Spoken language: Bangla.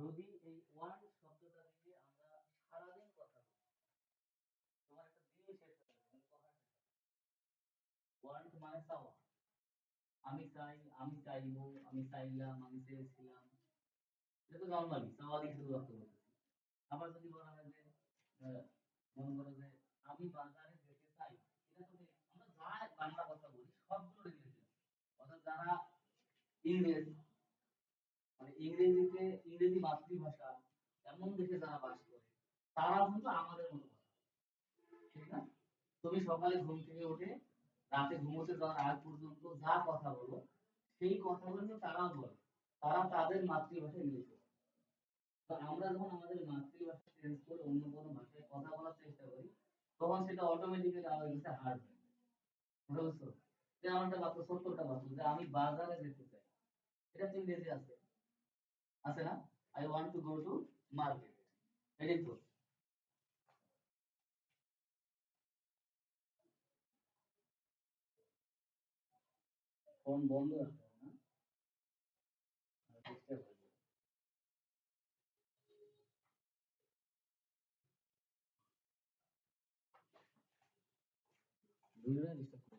যদি এই ওয়ান্ট শব্দটা দিয়ে আমরা সারাদিন কথা বলি, তোমার একটা দিন শেষ হয়ে যাবে কথা শেষ ওয়ান্ট মানে চাওয়া। আমি চাই, আমি চাইব, আমি চাইলাম, আমি চেয়েছিলাম। এটা তো নর্মালি চাওয়া দিয়ে শুরু করতে বলতেছি আবার যদি বলা হয় যে মনে করো যে, আমি বাজারে যেতে চাই, এটা তো আমরা যা বাংলা কথা বলি, সবগুলো ইংরেজি অর্থাৎ যারা ইংরেজ ইংরেজিতে, ইংরেজি মাতৃভাষা, এমন দেশে যারা বাস করে, তারা কিন্তু আমাদের মতো কথা। ঠিক না? তুমি সকালে ঘুম থেকে উঠে রাতে ঘুমোতে যাওয়ার আগ পর্যন্ত যা কথা বলো, সেই কথাগুলো কিন্তু তারাও বলে। তারা তাদের মাতৃভাষায় ইংরেজি বলে। আমরা যখন আমাদের মাতৃভাষা চেঞ্জ করে অন্য কোনো ভাষায় কথা বলার চেষ্টা করি, তখন সেটা অটোমেটিক্যালি আমাদের কাছে হার্ড হয়ে পারছ? যে আমার একটা বাক্য সত্তরটা বাক্য, যে আমি বাজারে যেতে চাই। এটা ইংরেজি আছে। আছে না? I want to go to market এটাই তো? ফোন বন্ধ আছে, না? আর disturb হয়ে যাবে। দুজনে disturb